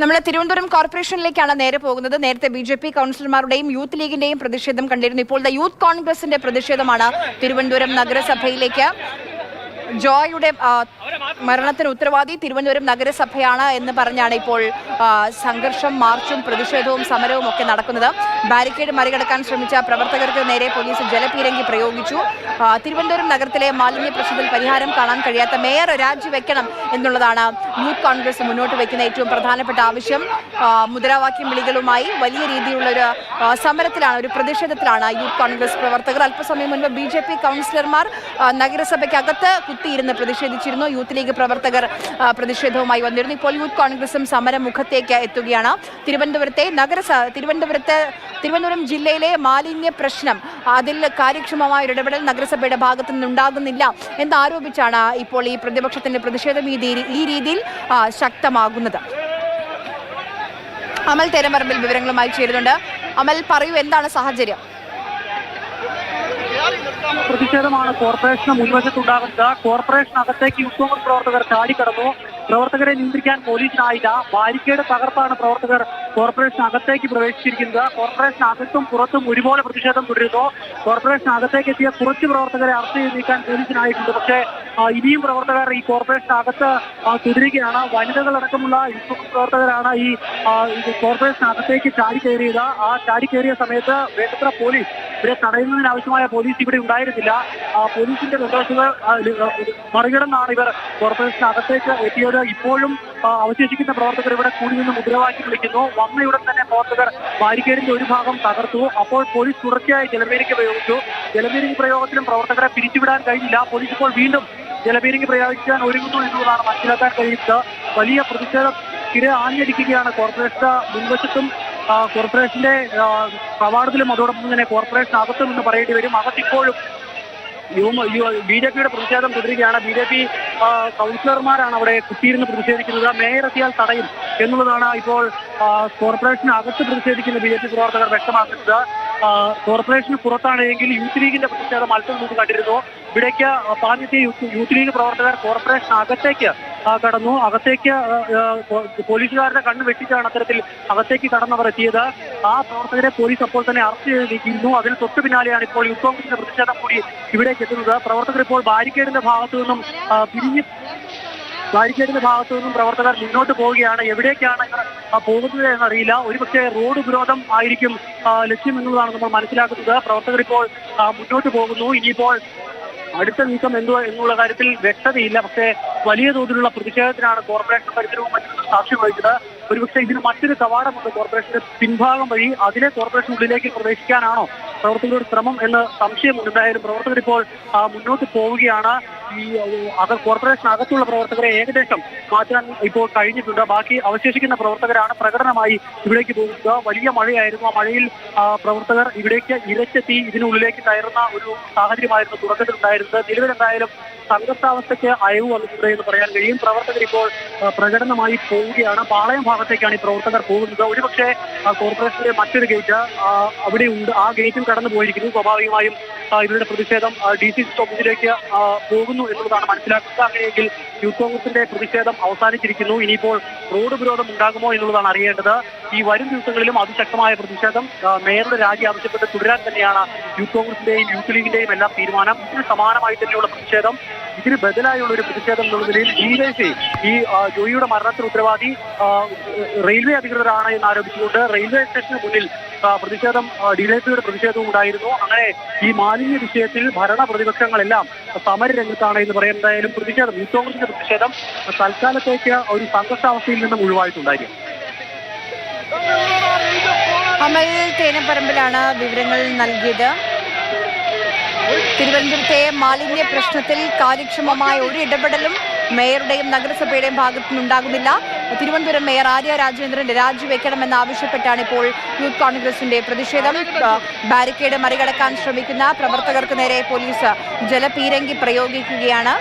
നമ്മൾ തിരുവനന്തപുരം കോർപ്പറേഷനിലേക്കാണ് നേരെ പോകുന്നത്. നേരത്തെ ബി ജെ പി കൗൺസിലർമാരുടെയും യൂത്ത് ലീഗിന്റെയും പ്രതിഷേധം കണ്ടിരുന്നു. ഇപ്പോൾ യൂത്ത് കോൺഗ്രസിന്റെ പ്രതിഷേധമാണ് തിരുവനന്തപുരം നഗരസഭയിലേക്ക്. ജോയുടെ മരണത്തിന് ഉത്തരവാദി തിരുവനന്തപുരം നഗരസഭയാണ് എന്ന് പറഞ്ഞാണ് ഇപ്പോൾ സംഘർഷം മാർച്ചും പ്രതിഷേധവും സമരവും ഒക്കെ നടക്കുന്നത്. ബാരിക്കേഡ് മറികടക്കാൻ ശ്രമിച്ച പ്രവർത്തകർക്ക് നേരെ പോലീസ് ജലപീരങ്കി പ്രയോഗിച്ചു. തിരുവനന്തപുരം നഗരത്തിലെ മാലിന്യ പ്രശ്നത്തിൽ പരിഹാരം കാണാൻ കഴിയാത്ത മേയർ രാജിവെക്കണം എന്നുള്ളതാണ് യൂത്ത് കോൺഗ്രസ് മുന്നോട്ട് വയ്ക്കുന്ന ഏറ്റവും പ്രധാനപ്പെട്ട ആവശ്യം. മുദ്രാവാക്യം വിളികളുമായി വലിയ രീതിയിലുള്ള ഒരു സമരത്തിലാണ് ഒരു പ്രതിഷേധത്തിലാണ് യൂത്ത് കോൺഗ്രസ് പ്രവർത്തകർ. അല്പസമയം മുൻപ് ബി ജെ പി കൗൺസിലർമാർ നഗരസഭയ്ക്കകത്ത് കുത്തിയിരുന്ന് പ്രതിഷേധിച്ചിരുന്നു. യൂത്ത് ലീഗ് പ്രവർത്തകർ പ്രതിഷേധവുമായി വന്നിരുന്നു. ഇപ്പോൾ യൂത്ത് കോൺഗ്രസും സമരമുഖത്തേക്ക് എത്തുകയാണ്. തിരുവനന്തപുരത്തെ നഗരസഭ തിരുവനന്തപുരത്ത് തിരുവനന്തപുരം ജില്ലയിലെ മാലിന്യ പ്രശ്നം അതിൽ കാര്യക്ഷമമായ ഇടപെടൽ നഗരസഭയുടെ ഭാഗത്തു നിന്നുണ്ടാകുന്നില്ല എന്നാരോപിച്ചാണ് ഇപ്പോൾ ഈ പ്രതിപക്ഷത്തിന്റെ പ്രതിഷേധം ഈ രീതിയിൽ ശക്തമാകുന്നത്? അമൽ തേരമ്പറമ്പിൽ വിവരങ്ങളുമായി ചേരുന്നുണ്ട്. അമൽ പറയൂ എന്താണ് സാഹചര്യം? പ്രതിഷേധമാണ്. കോർപ്പറേഷന് മുൻവശത്തുണ്ടാകുന്നത്. കോർപ്പറേഷനകത്തേക്ക് യൂത്ത് കോൺഗ്രസ് പ്രവർത്തകർ ചാടിക്കടന്നു. പ്രവർത്തകരെ നിയന്ത്രിക്കാൻ പോലീസിനായില്ല. ബാരിക്കേഡ് തകർത്താണ് പ്രവർത്തകർ കോർപ്പറേഷൻ അകത്തേക്ക് പ്രവേശിച്ചിരിക്കുന്നത്. കോർപ്പറേഷൻ അകത്തും പുറത്തും ഒരുപോലെ പ്രതിഷേധം തുടരുന്നു. കോർപ്പറേഷൻ അകത്തേക്ക് എത്തിയ കുറച്ച് പ്രവർത്തകരെ അറസ്റ്റ് ചെയ്ത് നീക്കാൻ പോലീസിനായിട്ടുണ്ട്. പക്ഷേ ഇനിയും പ്രവർത്തകർ ഈ കോർപ്പറേഷൻ അകത്ത് തുടരുകയാണ് വനിതകളടക്കമുള്ള യൂത്ത് പ്രവർത്തകരാണ് ഈ കോർപ്പറേഷൻ അകത്തേക്ക് ചാടി കയറിയത് ആ ചാടി കയറിയ സമയത്ത് വേണ്ടത്ര പോലീസ് ഇവരെ തടയുന്നതിന് ആവശ്യമായ പോലീസ് ഇവിടെ ഉണ്ടായിരുന്നില്ല. പോലീസിന്റെ നിർദ്ദേശങ്ങൾ മറികടന്നാണ് ഇവർ കോർപ്പറേഷനകത്തേക്ക് എത്തിയത്. ഇപ്പോഴും അവശേഷിക്കുന്ന പ്രവർത്തകർ ഇവിടെ കൂടി നിന്ന് മുദ്രാവാക്യം വിളിക്കുന്നു. വന്നയുടൻ തന്നെ പ്രവർത്തകർ ബാരിക്കേഡിന്റെ ഒരു ഭാഗം തകർത്തു. അപ്പോൾ പോലീസ് തുടർച്ചയായി ജലമേരിക്ക് പ്രയോഗിച്ചു. ജലമേരിക്ക് പ്രയോഗത്തിലും പ്രവർത്തകരെ പിരിച്ചുവിടാൻ കഴിഞ്ഞില്ല. പോലീസ് ഇപ്പോൾ വീണ്ടും ജലപീരങ്കി പ്രയോഗിക്കാൻ ഒരുങ്ങുന്നു എന്നുള്ളതാണ് മനസ്സിലാക്കാൻ കഴിയുന്നത്. വലിയ പ്രതിഷേധം തിര ആഞ്ഞടിക്കുകയാണ് കോർപ്പറേഷന്റെ മുൻവശത്തും കോർപ്പറേഷന്റെ കവാടത്തിലും അതോടൊപ്പം തന്നെ കോർപ്പറേഷൻ അകത്തും എന്ന് പറയേണ്ടി വരും. അകത്തിപ്പോഴും ബി ജെ പിയുടെ പ്രതിഷേധം തുടരുകയാണ്. ബി ജെ പി കൗൺസിലർമാരാണ് അവിടെ കുത്തിയിരുന്ന് പ്രതിഷേധിക്കുന്നത്. മേയർ എത്തിയാൽ തടയും എന്നുള്ളതാണ് ഇപ്പോൾ കോർപ്പറേഷന് അകത്ത് പ്രതിഷേധിക്കുന്ന ബി ജെ പി പ്രവർത്തകർ വ്യക്തമാക്കുന്നത്. കോർപ്പറേഷന് പുറത്താണെങ്കിൽ യൂത്ത് ലീഗിന്റെ പ്രതിഷേധം അല്പം മുമ്പ് കണ്ടിരുന്നു. ഇവിടേക്ക് പാഞ്ഞെത്തിയ യൂത്ത് ലീഗ് പ്രവർത്തകർ കോർപ്പറേഷൻ അകത്തേക്ക് കടന്നു. അകത്തേക്ക് പോലീസുകാരുടെ കണ്ണ് വെട്ടിച്ചാണ് അത്തരത്തിൽ അകത്തേക്ക് കടന്നവർ എത്തിയത്. ആ പ്രവർത്തകരെ പോലീസ് അപ്പോൾ തന്നെ അറസ്റ്റ് ചെയ്ത് നീക്കിയിരുന്നു അതിന് തൊട്ടു പിന്നാലെയാണ് ഇപ്പോൾ യൂത്ത് കോൺഗ്രസിന്റെ പ്രതിഷേധം കൂടി ഇവിടേക്ക് എത്തുന്നത്. പ്രവർത്തകർ ഇപ്പോൾ ബാരിക്കേഡിന്റെ ഭാഗത്തു നിന്നും പിരിഞ്ഞ് ബാരിക്കേഡിന്റെ ഭാഗത്തു നിന്നും പ്രവർത്തകർ മുന്നോട്ട് പോവുകയാണ്. എവിടേക്കാണ് പോകുന്നത് എന്നറിയില്ല. ഒരുപക്ഷെ റോഡ് ഉപരോധം ആയിരിക്കും ലക്ഷ്യം എന്നുള്ളതാണ് നമ്മൾ മനസ്സിലാക്കുന്നത്. പ്രവർത്തകർ ഇപ്പോൾ മുന്നോട്ട് പോകുന്നു. ഇനിയിപ്പോൾ അടുത്ത നീക്കം എന്തുവാ എന്നുള്ള കാര്യത്തിൽ വ്യക്തതയില്ല. പക്ഷേ വലിയ തോതിലുള്ള പ്രതിഷേധത്തിനാണ് കോർപ്പറേഷൻ പരിസരവും മറ്റും സാക്ഷ്യം വഹിച്ചത്. ഒരുപക്ഷെ ഇതിന് മറ്റൊരു കവാടമുണ്ട് കോർപ്പറേഷന്റെ പിൻഭാഗം വഴി അതിലെ കോർപ്പറേഷൻ ഉള്ളിലേക്ക് പ്രവേശിക്കാനാണോ പ്രവർത്തകരുടെ ശ്രമം എന്ന് സംശയമുണ്ട് എന്തായാലും പ്രവർത്തകർ ഇപ്പോൾ മുന്നോട്ട് പോവുകയാണ്. ഈ അക കോർപ്പറേഷൻ അകത്തുള്ള പ്രവർത്തകരെ ഏകദേശം മാറ്റാൻ ഇപ്പോൾ കഴിഞ്ഞിട്ടുണ്ട്. ബാക്കി അവശേഷിക്കുന്ന പ്രവർത്തകരാണ് പ്രകടനമായി ഇവിടേക്ക് പോകുന്നത്. വലിയ മഴയായിരുന്നു. ആ മഴയിൽ പ്രവർത്തകർ ഇവിടേക്ക് ഇരച്ചെത്തി ഇതിനുള്ളിലേക്ക് കയറുന്ന ഒരു സാഹചര്യമായിരുന്നു തുടക്കത്തിൽ ഉണ്ടായിരുന്നത് നിലവിലെന്തായാലും സംഘർഷാവസ്ഥയ്ക്ക് അയവ് വന്നിട്ടുണ്ട് എന്ന് പറയാൻ കഴിയും. പ്രവർത്തകർ ഇപ്പോൾ പ്രകടനമായി പോവുകയാണ്. പാളയം ഭാഗത്തേക്കാണ് ഈ പ്രവർത്തകർ പോകുന്നത്. ഒരുപക്ഷെ കോർപ്പറേഷന്റെ മറ്റൊരു ഗേറ്റ് അവിടെ ഉണ്ട്. ആ ഗേറ്റും കടന്നു പോയിരിക്കുന്നു. സ്വാഭാവികമായും ഇവരുടെ പ്രതിഷേധം ഡി സി ഓഫീസിലേക്ക് ആ, പോകുന്നു എന്നുള്ളതാണ് മനസ്സിലാക്കുക. അങ്ങനെയെങ്കിൽ യൂത്ത് കോൺഗ്രസിന്റെ പ്രതിഷേധം അവസാനിച്ചിരിക്കുന്നു. ഇനിയിപ്പോൾ റോഡ് ഉപരോധം ഉണ്ടാകുമോ എന്നുള്ളതാണ് അറിയേണ്ടത്. ഈ വരും ദിവസങ്ങളിലും അതിശക്തമായ പ്രതിഷേധം മേയറുടെ രാജി ആവശ്യപ്പെട്ട് തുടരാൻ തന്നെയാണ് യൂത്ത് കോൺഗ്രസിന്റെയും യൂത്ത് ലീഗിന്റെയും എല്ലാം തീരുമാനം. ഇതിന് സമാനമായി തന്നെയുള്ള പ്രതിഷേധം ഇതിന് ബദലായുള്ള ഒരു പ്രതിഷേധം എന്നുള്ള നിലയിൽ ഡിവൈസി ഈ ജോയിയുടെ മരണത്തിന് ഉത്തരവാദി റെയിൽവേ അധികൃതരാണ് എന്ന് ആരോപിച്ചുകൊണ്ട് റെയിൽവേ സ്റ്റേഷന് മുന്നിൽ പ്രതിഷേധം ഡിവൈസിയുടെ പ്രതിഷേധവും ഉണ്ടായിരുന്നു. അങ്ങനെ ഈ മാലിന്യ വിഷയത്തിൽ ഭരണ പ്രതിപക്ഷങ്ങളെല്ലാം സമര രംഗത്താണ് എന്ന് പറയാൻ എന്തായാലും പ്രതിഷേധം യൂത്ത് കോൺഗ്രസിന്റെ പ്രതിഷേധം തൽക്കാലത്തേക്ക് ഒരു സംഘർഷാവസ്ഥയിൽ നിന്നും ഒഴിവായിട്ടുണ്ടായിരുന്നു അമൽ തേനപ്പറമ്പിലാണ് വിവരങ്ങൾ നൽകിയത്. തിരുവനന്തപുരത്തെ മാലിന്യ പ്രശ്നത്തിൽ കാര്യക്ഷമമായ ഒരു ഇടപെടലും മേയറുടെയും നഗരസഭയുടെയും ഭാഗത്തു നിന്നുണ്ടാകുന്നില്ല. തിരുവനന്തപുരം മേയർ ആര്യ രാജേന്ദ്രൻ രാജിവെക്കണമെന്ന് ആവശ്യപ്പെട്ടാണ് ഇപ്പോൾ യൂത്ത് കോൺഗ്രസിന്റെ പ്രതിഷേധം. ബാരിക്കേഡ് മറികടക്കാൻ ശ്രമിക്കുന്ന പ്രവർത്തകർക്ക് നേരെ പോലീസ് ജലപീരങ്കി പ്രയോഗിക്കുകയാണ്.